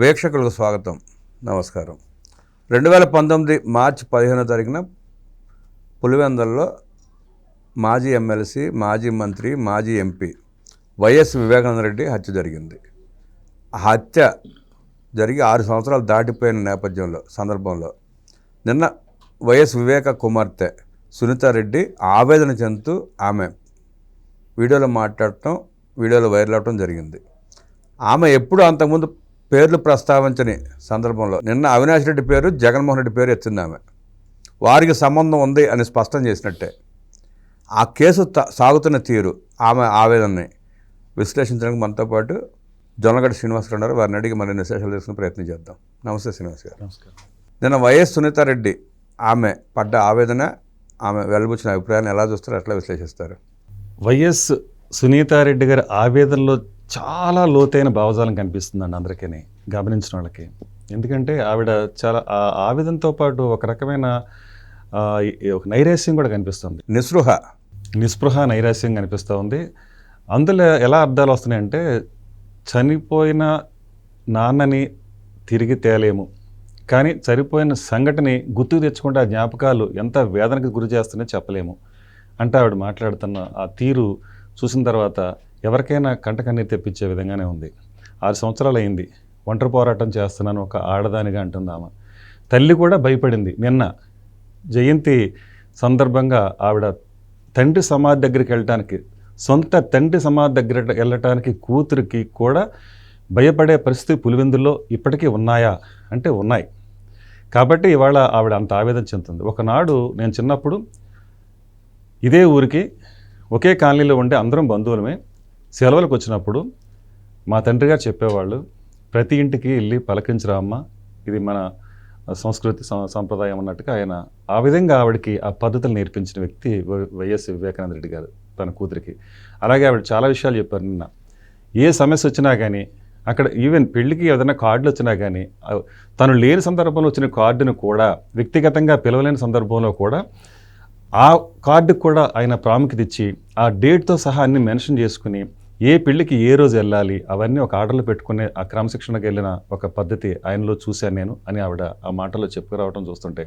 వీక్షకులకు స్వాగతం. నమస్కారం. రెండు వేల పంతొమ్మిది మార్చి పదిహేనో తారీఖున పులివెందల్లో మాజీ ఎమ్మెల్సీ మాజీ మంత్రి మాజీ ఎంపీ వైఎస్ వివేకానంద రెడ్డి హత్య జరిగింది. ఆ హత్య జరిగి ఆరు సంవత్సరాలు దాటిపోయిన నేపథ్యంలో సందర్భంలో నిన్న వైఎస్ వివేక కుమార్తె సునీతారెడ్డి ఆవేదన చెందుతూ ఆమె వీడియోలో మాట్లాడటం వీడియోలో వైరల్ అవటం జరిగింది. ఆమె ఎప్పుడు అంతకుముందు పేర్లు ప్రస్తావించని సందర్భంలో నిన్న అవినాష్ రెడ్డి పేరు జగన్మోహన్ రెడ్డి పేరు ఎత్తింది ఆమె వారికి సంబంధం ఉంది అని స్పష్టం చేసినట్టే. ఆ కేసు త- సాగుతున్న తీరు ఆమె ఆవేదనని విశ్లేషించడానికి మనతో పాటు జొన్నగడ్డ శ్రీనివాస్ గారు ఉన్నారు వారిని అడిగి మరిన్ని విశేషాలు తెలుసుకునే ప్రయత్నం చేద్దాం. నమస్తే శ్రీనివాస్ గారు నమస్కారం. నిన్న వైఎస్ సునీతారెడ్డి ఆమె పడ్డ ఆవేదన ఆమె వెలుబుచ్చిన అభిప్రాయాన్ని ఎలా చూస్తారు ఎట్లా విశ్లేషిస్తారు? వైఎస్ సునీతారెడ్డి గారి ఆవేదనలో చాలా లోతైన భావజాలం కనిపిస్తుందండి అందరికీ గమనించిన వాళ్ళకి. ఎందుకంటే ఆవిడ చాలా ఆ ఆవేదనతో పాటు ఒక రకమైన ఒక నైరాస్యం కూడా కనిపిస్తుంది. నిస్పృహ. నిస్పృహ నైరాస్యం కనిపిస్తూ ఉంది. అందులో ఎలా అర్థాలు వస్తున్నాయంటే చనిపోయిన నాన్నని తిరిగి తేలేము. కానీ చనిపోయిన సంఘటనని గుర్తుకు తెచ్చుకుంటే ఆ జ్ఞాపకాలు ఎంత వేదనకు గురి చేస్తున్నాయో చెప్పలేము. అంటే ఆవిడ మాట్లాడుతున్న ఆ తీరు చూసిన తర్వాత ఎవరికైనా కంటకన్నీరు తెప్పించే విధంగానే ఉంది. ఆరు సంవత్సరాలు అయింది ఒంటరి పోరాటం చేస్తున్నాను ఒక ఆడదానిగా అంటుంది ఆమె తల్లి కూడా భయపడింది. నిన్న జయంతి సందర్భంగా ఆవిడ తండ్రి సమాధి దగ్గరికి వెళ్ళటానికి సొంత తండ్రి సమాధి దగ్గర వెళ్ళటానికి కూతురికి కూడా భయపడే పరిస్థితి పులివెందుల్లో ఇప్పటికీ ఉన్నాయా? అంటే ఉన్నాయి. కాబట్టి ఇవాళ ఆవిడ అంత ఆవేదన చెందుతుంది. ఒకనాడు నేను చిన్నప్పుడు ఇదే ఊరికి ఒకే కాలనీలో ఉండే అందరం బంధువులమే. సెలవులకు వచ్చినప్పుడు మా తండ్రి గారు చెప్పేవాళ్ళు ప్రతి ఇంటికి వెళ్ళి పలకరించరా అమ్మ? ఇది మన సంస్కృతి సం- సంప్రదాయం అన్నట్టుగా ఆయన ఆ విధంగా ఆవిడకి ఆ పద్ధతులు నేర్పించిన వ్యక్తి వై- వైఎస్ వివేకానంద రెడ్డి గారు తన కూతురికి. అలాగే ఆవిడ చాలా విషయాలు చెప్పారు నిన్న. ఏ సమస్య వచ్చినా కానీ అక్కడ ఈవెన్ పెళ్ళికి ఏదైనా కార్డులు వచ్చినా కానీ తను లేని సందర్భంలో వచ్చిన కార్డును కూడా వ్యక్తిగతంగా పిలవలేని సందర్భంలో కూడా ఆ కార్డుకు కూడా ఆయన ప్రాముఖ్యత ఇచ్చి ఆ డేట్తో సహా అన్ని మెన్షన్ చేసుకుని ఏ పెళ్ళికి ఏ రోజు వెళ్ళాలి? అవన్నీ ఒక ఆర్డర్లో పెట్టుకునే ఆ క్రమశిక్షణకు వెళ్ళిన ఒక పద్ధతి ఆయనలో చూశాను నేను అని ఆవిడ ఆ మాటలో చెప్పుకురావడం చూస్తుంటే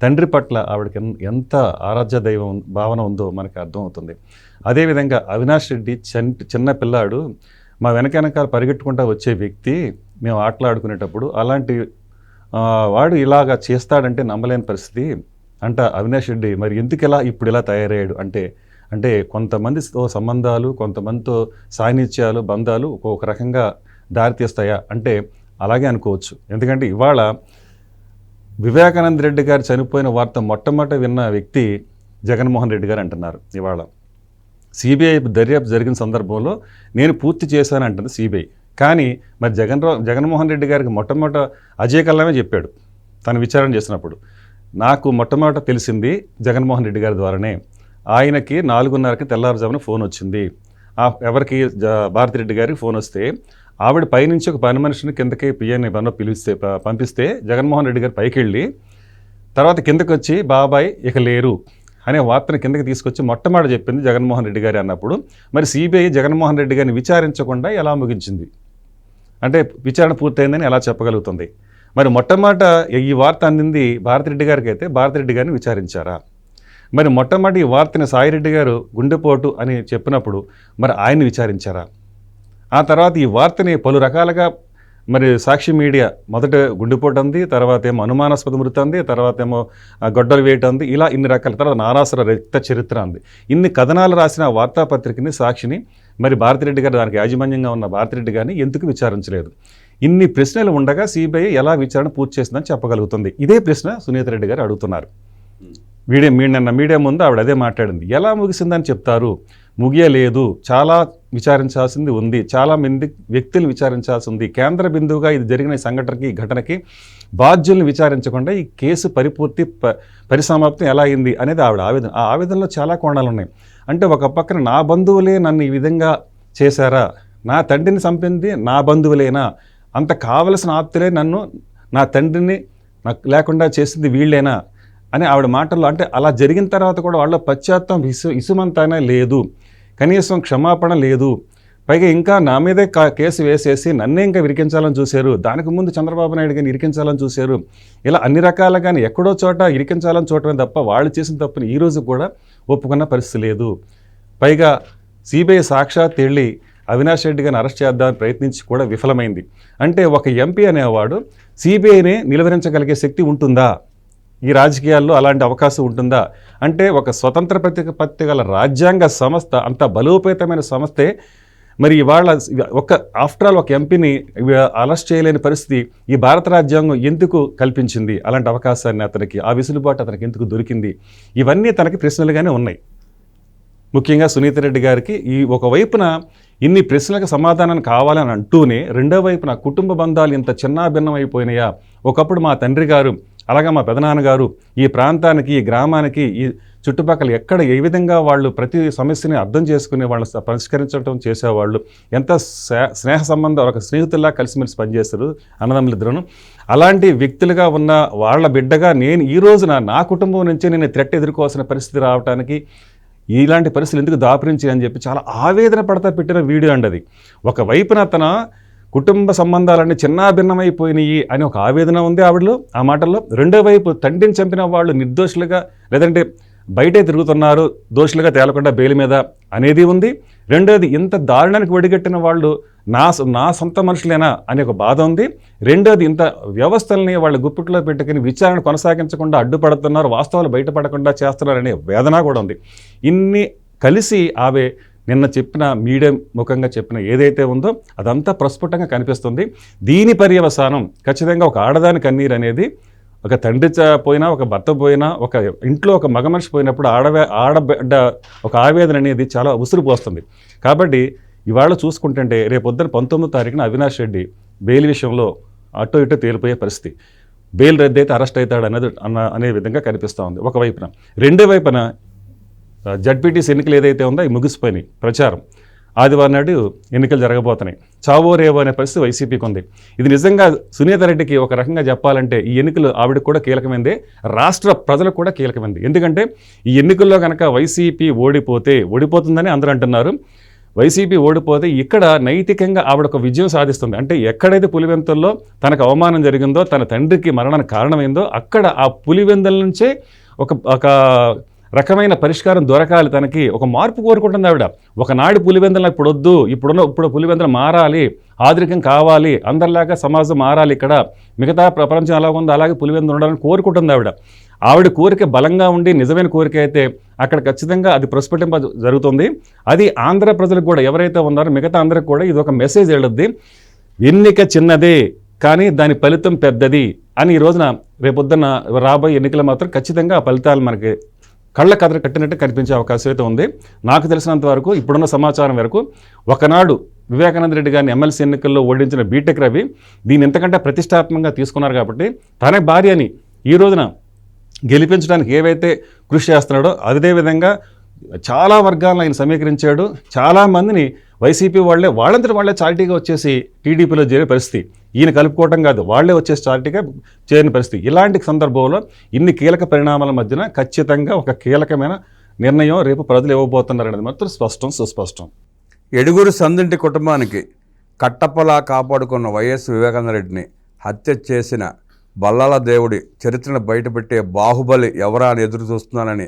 తండ్రి పట్ల ఆవిడకి ఎంత ఆరాధ్య దైవం భావన ఉందో మనకి అర్థమవుతుంది. అదేవిధంగా అవినాష్ రెడ్డి చన్ చిన్న పిల్లాడు మా వెనక వెనకాల పరిగెట్టుకుంటా వచ్చే వ్యక్తి మేము ఆటలాడుకునేటప్పుడు అలాంటి వాడు ఇలాగా చేస్తాడంటే నమ్మలేని పరిస్థితి. అంట అవినాష్ రెడ్డి మరి ఎందుకు ఇలా ఇప్పుడు ఇలా తయారయ్యాడు? అంటే అంటే కొంతమందితో సంబంధాలు కొంతమందితో సాన్నిధ్యాలు బంధాలు ఒక్కొక్క రకంగా దారితీస్తాయా? అంటే అలాగే అనుకోవచ్చు. ఎందుకంటే ఇవాళ వివేకానంద రెడ్డి గారు చనిపోయిన వార్త మొట్టమొదట విన్న వ్యక్తి జగన్మోహన్ రెడ్డి గారు అంటున్నారు ఇవాళ. సిబిఐ దర్యాప్తు జరిగిన సందర్భంలో నేను పూర్తి చేశాను అంటుంది సిబిఐ. కానీ మరి జగన్ జగన్మోహన్ రెడ్డి గారికి మొట్టమొదట అజయ్ కల్లామే చెప్పాడు తను విచారణ చేసినప్పుడు. నాకు మొట్టమొదట తెలిసింది జగన్మోహన్ రెడ్డి గారి ద్వారానే. ఆయనకి నాలుగున్నరకి తెల్లారుజామున ఫోన్ వచ్చింది. ఆ ఎవరికి? జ భారతిరెడ్డి గారికి ఫోన్ వస్తే ఆవిడ పైనుంచి ఒక పని మనిషిని కిందకి పిఎన్ఏ పనిలో పిలిస్తే పంపిస్తే జగన్మోహన్ రెడ్డి గారు పైకి వెళ్ళి తర్వాత కిందకి వచ్చి బాబాయ్ ఇక లేరు అనే వార్తను కిందకి తీసుకొచ్చి మొట్టమొదటి చెప్పింది జగన్మోహన్ రెడ్డి గారు అన్నప్పుడు. మరి సిబిఐ జగన్మోహన్ రెడ్డి గారిని విచారించకుండా ఎలా ముగించింది? అంటే విచారణ పూర్తయిందని ఎలా చెప్పగలుగుతుంది? మరి మొట్టమొదట ఈ వార్త అందింది భారతిరెడ్డి గారికి అయితే భారతిరెడ్డి గారిని విచారించారా? మరి మొట్టమొదటి ఈ వార్తని సాయిరెడ్డి గారు గుండెపోటు అని చెప్పినప్పుడు మరి ఆయన్ని విచారించారా? ఆ తర్వాత ఈ వార్తని పలు రకాలుగా మరి సాక్షి మీడియా మొదట గుండెపోటు అంది తర్వాత ఏమో అనుమానాస్పద మృతి అంది తర్వాత ఏమో గొడ్డలు వేయటం అంది ఇలా ఇన్ని రకాల తర్వాత నారాసుర రక్త చరిత్ర అంది. ఇన్ని కథనాలు రాసిన వార్తాపత్రికని సాక్షిని మరి భారతిరెడ్డి గారు దానికి యాజమాన్యంగా ఉన్న భారతిరెడ్డి గారిని ఎందుకు విచారించలేదు? ఇన్ని ప్రశ్నలు ఉండగా సిబిఐ ఎలా విచారణ పూర్తి చేసిందని చెప్పగలుగుతుంది. ఇదే ప్రశ్న సునీత రెడ్డి గారు అడుగుతున్నారు. మీడియా మీ నిన్న మీడియా ముందు ఆవిడ అదే మాట్లాడింది. ఎలా ముగిసిందని చెప్తారు? ముగియలేదు. చాలా విచారించాల్సింది ఉంది. చాలా మంది వ్యక్తులు విచారించాల్సి ఉంది. కేంద్ర బిందువుగా ఇది జరిగిన సంఘటనకి ఈ ఘటనకి బాధ్యుల్ని విచారించకుండా ఈ కేసు పరిపూర్తి ప పరిసమాప్తం ఎలా అయింది అనేది ఆవిడ ఆవేదన ఆ ఆవేదనలో చాలా కోణాలు ఉన్నాయి. అంటే ఒక పక్కన నా బంధువులే నన్ను ఈ విధంగా చేశారా? నా తండ్రిని చంపింది నా బంధువులేనా? అంత కావలసిన ఆప్తులే నన్ను నా తండ్రిని నాకు లేకుండా చేసింది వీళ్ళేనా? అని ఆవిడ మాటల్లో అంటే అలా జరిగిన తర్వాత కూడా వాళ్ళ పశ్చాత్తం ఇసు ఇసుమంతానే లేదు. కనీసం క్షమాపణ లేదు. పైగా ఇంకా నా మీదే కా- కేసు వేసేసి నన్నే ఇంకా ఇరికించాలని చూశారు. దానికి ముందు చంద్రబాబు నాయుడు గారిని ఇరికించాలని చూశారు. ఇలా అన్ని రకాలుగానే ఎక్కడో చోట ఇరికించాలని చూడటమే తప్ప వాళ్ళు చేసిన తప్పుని ఈరోజు కూడా ఒప్పుకున్న పరిస్థితి లేదు. పైగా సిబిఐ సాక్షాత్ వెళ్ళి అవినాష్ రెడ్డి గారిని అరెస్ట్ చేద్దామని ప్రయత్నించి కూడా విఫలమైంది. అంటే ఒక ఎంపీ అనేవాడు సిబిఐని నిలువరించగలిగే శక్తి ఉంటుందా? ఈ రాజకీయాల్లో అలాంటి అవకాశం ఉంటుందా? అంటే ఒక స్వతంత్ర ప్రతిపత్తి గల రాజ్యాంగ సంస్థ అంత బలోపేతమైన సంస్థే మరి ఇవాళ ఒక ఆఫ్టర్ ఆల్ ఒక ఎంపీని అరెస్ట్ చేయలేని పరిస్థితి ఈ భారత రాజ్యాంగం ఎందుకు కల్పించింది? అలాంటి అవకాశాన్ని అతనికి ఆ విసులుబాటు అతనికి ఎందుకు దొరికింది? ఇవన్నీ తనకి ప్రశ్నలుగానే ఉన్నాయి. ముఖ్యంగా సునీత రెడ్డి గారికి ఈ ఒక వైపున ఇన్ని ప్రశ్నలకు సమాధానం కావాలని అంటూనే రెండో వైపున కుటుంబ బంధాలు ఇంత చిన్నాభిన్నం అయిపోయినాయా ఒకప్పుడు మా తండ్రి గారు అలాగే మా పెదనాన్నగారు ఈ ప్రాంతానికి ఈ గ్రామానికి ఈ చుట్టుపక్కల ఎక్కడ ఏ విధంగా వాళ్ళు ప్రతి సమస్యని అర్థం చేసుకునే వాళ్ళు పరిష్కరించడం చేసేవాళ్ళు ఎంత స్నేహ సంబంధం ఒక స్నేహితుల్లా కలిసిమెలిసి పనిచేస్తారు అన్నదమ్ములిద్దరును అలాంటి వ్యక్తులుగా ఉన్న వాళ్ళ బిడ్డగా నేను ఈ రోజున నా కుటుంబం నుంచే నేను థ్రెట్ ఎదుర్కోవాల్సిన పరిస్థితి రావడానికి ఇలాంటి పరిస్థితులు ఎందుకు దాపరించి అని చెప్పి చాలా ఆవేదన పడతా పెట్టిన వీడియో అండి అది. ఒకవైపున తన కుటుంబ సంబంధాలన్నీ చిన్నాభిన్నమైపోయినాయి అని ఒక ఆవేదన ఉంది ఆవిడలో. ఆ మాటల్లో రెండో వైపు తండ్రిని చంపిన వాళ్ళు నిర్దోషులుగా లేదంటే బయటే తిరుగుతున్నారు దోషులుగా తేలకుండా బెయిల్ మీద అనేది ఉంది. రెండోది ఇంత దారుణానికి ఒడిగట్టిన వాళ్ళు నా సొ- నా సొంత మనుషులేనా అనే ఒక బాధ ఉంది. రెండోది ఇంత వ్యవస్థల్ని వాళ్ళ గుప్పిట్లో పెట్టుకుని విచారణ కొనసాగించకుండా అడ్డుపడుతున్నారు వాస్తవాలు బయటపడకుండా చేస్తున్నారనే వేదన కూడా ఉంది. ఇన్ని కలిసి ఆమె నిన్న చెప్పిన మీడియం ముఖంగా చెప్పిన ఏదైతే ఉందో అదంతా ప్రస్ఫుటంగా కనిపిస్తుంది. దీని పర్యవసానం ఖచ్చితంగా ఒక ఆడదాని కన్నీరు అనేది ఒక తండ్రి చ- పోయినా ఒక భర్త పోయినా ఒక ఇంట్లో ఒక మగ మనిషి పోయినప్పుడు ఆడవే ఆడబిడ్డ ఒక ఆవేదన అనేది చాలా ఉసురు పోస్తుంది కాబట్టి ఇవాళ చూసుకుంటుంటే రేపొద్దున పంతొమ్మిదో తారీఖున అవినాష్ రెడ్డి బెయిల్ విషయంలో అటు ఇటు తేలిపోయే పరిస్థితి. బెయిల్ రద్దు అయితే అరెస్ట్ అవుతాడు అనేది అన్న అనే విధంగా కనిపిస్తూ ఉంది. ఒకవైపున. రెండో వైపున జడ్పీటీసీ ఎన్నికలు ఏదైతే ఉందో అవి ముగిసిపోయినాయి. ప్రచారం. ఆదివారం నాడు ఎన్నికలు జరగబోతున్నాయి. చావో రేవో అనే పరిస్థితి వైసీపీకి ఉంది. ఇది నిజంగా సునీత రెడ్డికి ఒక రకంగా చెప్పాలంటే ఈ ఎన్నికలు ఆవిడకు కూడా కీలకమైంది. రాష్ట్ర ప్రజలకు కూడా కీలకమైంది. ఎందుకంటే ఈ ఎన్నికల్లో కనుక వైసీపీ ఓడిపోతే ఓడిపోతుందని అందరూ అంటున్నారు. వైసీపీ ఓడిపోతే ఇక్కడ నైతికంగా ఆవిడ ఒక విజయం సాధిస్తుంది. అంటే ఎక్కడైతే పులివెంతుల్లో తనకు అవమానం జరిగిందో తన తండ్రికి మరణానికి కారణమైందో అక్కడ ఆ పులివెందుల నుంచే ఒక ఒక రకమైన పరిష్కారం దొరకాలి తనకి. ఒక మార్పు కోరుకుంటుంది ఆవిడ. ఒకనాడు పులివెందలు ఇప్పుడు వద్దు ఇప్పుడున్న ఇప్పుడు పులివెందలు మారాలి ఆధునికం కావాలి అందరిలాగా సమాజం మారాలి ఇక్కడ. మిగతా ప్రపంచం ఎలా ఉందో అలాగే పులివెందులు ఉండాలని కోరుకుంటుంది ఆవిడ. ఆవిడ కోరిక బలంగా ఉండి నిజమైన కోరిక అయితే అక్కడ ఖచ్చితంగా అది ప్రస్ఫుటింప జరుగుతుంది. అది ఆంధ్ర ప్రజలకు కూడా ఎవరైతే ఉన్నారో మిగతా అందరికి కూడా ఇది ఒక మెసేజ్ వెళ్ళొద్ది. ఎన్నిక చిన్నదే కానీ దాని ఫలితం పెద్దది అని ఈ రోజున రేపొద్దున రాబోయే ఎన్నికలు మాత్రం ఖచ్చితంగా ఆ ఫలితాలు మనకి కళ్ళ కథలు కట్టినట్టు కనిపించే అవకాశం అయితే ఉంది. నాకు తెలిసినంత వరకు ఇప్పుడున్న సమాచారం వరకు ఒకనాడు వివేకానంద రెడ్డి గారిని ఎమ్మెల్సీ ఎన్నికల్లో ఓడించిన బీటెక్ రవి దీన్ని ఎంతకంటే ప్రతిష్టాత్మకంగా తీసుకున్నారు కాబట్టి తన భార్యని ఈ రోజున గెలిపించడానికి ఏవైతే కృషి చేస్తున్నాడో అదే విధంగా చాలా వర్గాలను ఆయన సమీకరించాడు. చాలామందిని వైసీపీ వాళ్ళే వాళ్ళంతటి వాళ్ళే చారిటీగా వచ్చేసి టీడీపీలో చేరే పరిస్థితి. ఈయన కలుపుకోవటం కాదు వాళ్ళే వచ్చేసి చారిటీగా చేరిన పరిస్థితి. ఇలాంటి సందర్భంలో ఇన్ని కీలక పరిణామాల మధ్యన ఖచ్చితంగా ఒక కీలకమైన నిర్ణయం రేపు ప్రజలు ఇవ్వబోతున్నారనేది మాత్రం స్పష్టం సుస్పష్టం. ఎడుగురు సందింటి కుటుంబానికి కట్టపలా కాపాడుకున్న వైఎస్ వివేకానందరెడ్డిని హత్య చేసిన బల్లాల దేవుడి చరిత్రను బయటపెట్టే బాహుబలి ఎవరా అని ఎదురు చూస్తున్నానని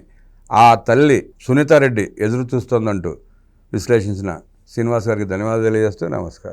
ఆ తల్లి సునీతారెడ్డి ఎదురు చూస్తోందంటూ విశ్లేషించిన శ్రీనివాస్ గారికి ధన్యవాదాలు తెలియజేస్తూ నమస్కారం.